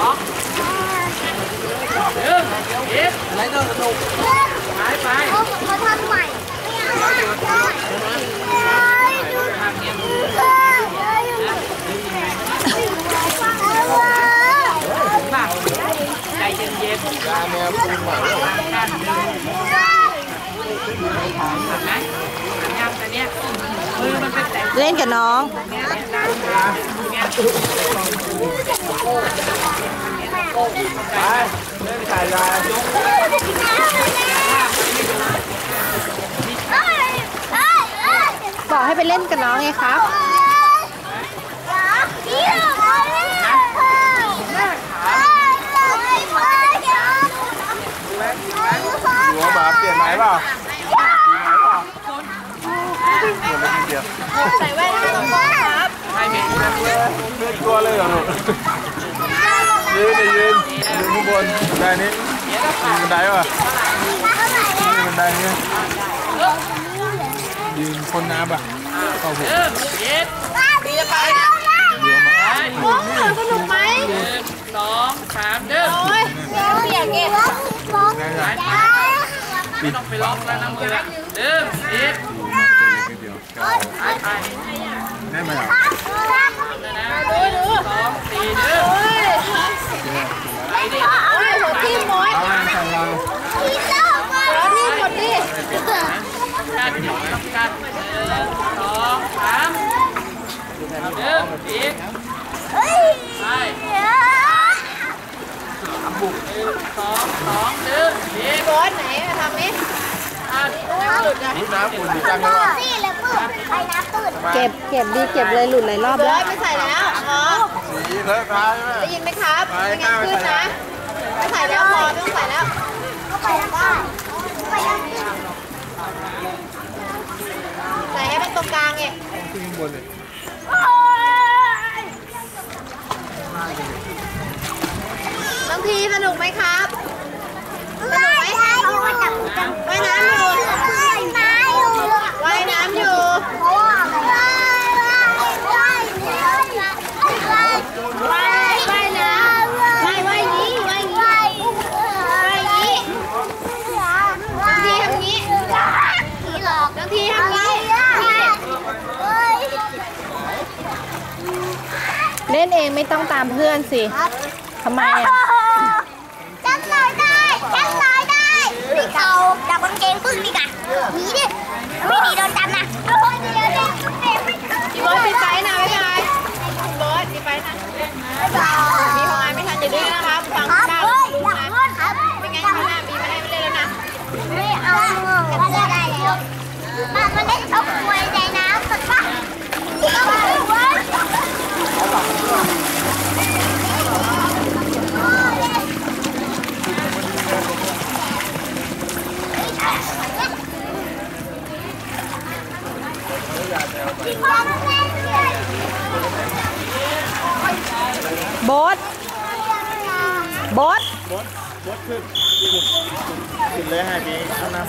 ล็อกดึงอีกอะไรเนาะสนุกหายไป เล่นกับน้องเนี้ยดังมาเนี้ยไปเล่นถ่ายยาบอกให้ไปเล่นกับน้องไงครับ หัวหมาเปลี่ยนไหมเปล่าเปลี่ยนไหมเปลี่ยนไม่ทีเดียว ใส่แว่นให้น้องครับให้เป็นเพื่อนกลัวเลยเหรอลูกยืนยืนยืนข้างบนได้นี้มีบันไดป่ะมีบันไดนี้ยืนคนน้ำป่ะเข้าผมเริ่มอีกเดี๋ยวมาสนุกไหมสองสามเริ่มโอ้ยเปียกเก็บได้ไหมไม่ต้องไปล็อกแล้วนะมือละเริ่มอีกเดี ยวหายได้ไหมอะดูดูสองสี่เริ่มไปดิโอ้ยหัวทิ่มน้อยเอาแรงสั่นเราแล้วทิ่มหมดดิการหยุดต้องการหนึ่งสองสามเริ่มอีกไปหนึ่งสองสองเริ่มอีกบอสไหนมาทำนี่อะหลุดอะ นี่น้ำอุ่นดีจังเลยว่ะเก็บเก็บดีเก็บเลยหลุดหลายรอบบอแล้วสไม่ใส่แล้วอ๋อสีเลอะเท้าใช่ไหมได้ยินไหมครับไม่งั้นขึ้นนะ ไม่ใส่แล้วพอไม่ต้องใส่แล้วใส่ให้มันตรงกลางไงขึ้นข้างบนเลยน้องพีสนุกไหมครับ สนุกไหมว่ายน้ำอยู่ ว่ายน้ำอยู่ ว่ายว่ายน้ำว่ายว่ายนี้ว่ายนี้ว่ายนี้ ทีทำงี้ ผีหลอก น้องทีทำงี้ เล่นเองไม่ต้องตามเพื่อนสิทำไมอะจำลอยได้จำลอยได้พี่เขาจับกางเกงพึ่งดีกว่าหนีดิไม่หนีโดนจับนะโอ้ยเดี๋ยวเดี๋ยวเดี๋ยวไม่พี่บอสปิดไฟนะบ๊ายบายพี่บอสปิดไฟนะมีพองานไม่ทันอย่าดื้อนะครับฟังครับได้เฮ้ยรู้อยากนะเล่นครับไม่งั้นข้างหน้ามีมาให้ไม่เล่นแล้วนะไม่เอากันได้แล้วมามันได้ชกมวย បូតបូតបូតបូតគឺគឺលេះហើយពីអណា